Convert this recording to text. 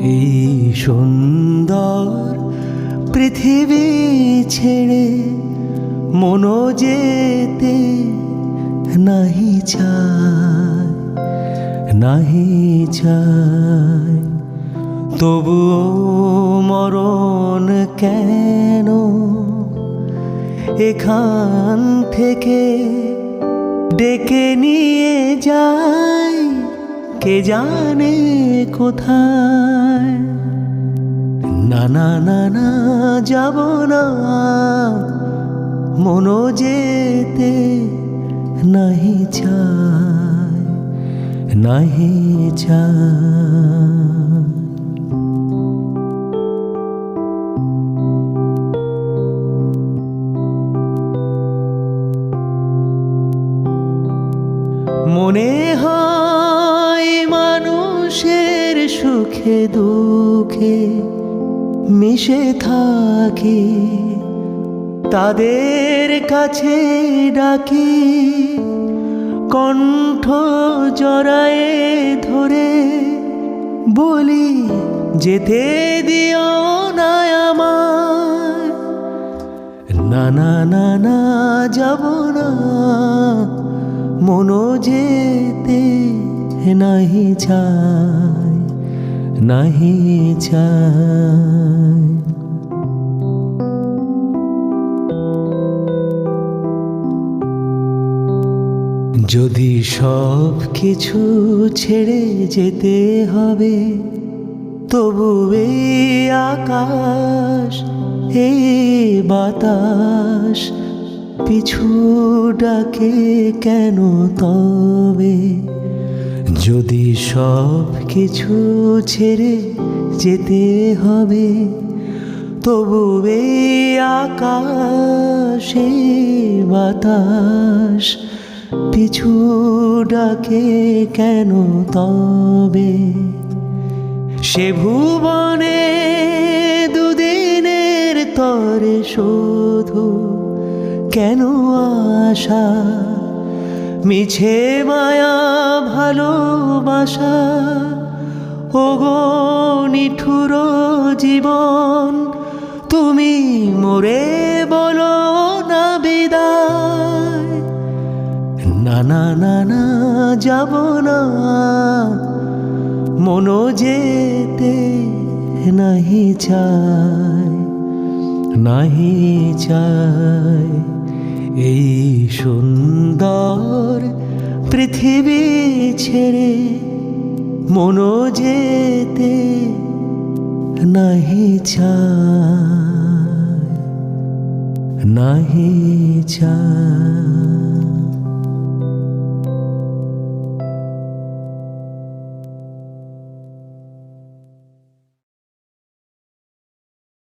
এই সুন্দর পৃথিবী ছেড়ে মনো যেতে নাহি চায় নাহি চায়। তবুও মরণ কেন এখান থেকে ডেকে নিয়ে যায়, কে জানে কোথায়? না না না না, যাব না। মনো যেতে নাহি চায় নাহি চায়। মনে হয় মানুষের সুখে দুঃখে মিশে থাকি, তাদের কাছে ডাকি, কণ্ঠ জড়ায়ে ধরে বলি, যেতে দিও না আমায়, না না না না, যাব না মনো যেতে নাহি চায়। নাহি চায় যদি সব কিছু ছেড়ে যেতে হবে, তবু এই আকাশ এই বাতাস, পিছু ডাকে কেন তবে? যদি সব কিছু ছেড়ে যেতে হবে, তবু এই আকাশ বাতাস পিছু ডাকে কেন তবে? সে ভুবনে দুদিনের তরে শুধু কেন আশা মিছে মায়া ভালোবাসা। ওগো নিঠুর জীবন, তুমি মোরে বলো না বিদায়। না না না না, যাব না। মনো যেতে নাহি চায় নাহি চায়। এই সুন্দর পৃথিবী ছেড়ে মনো যেতে নাহি চায় নাহি চায়।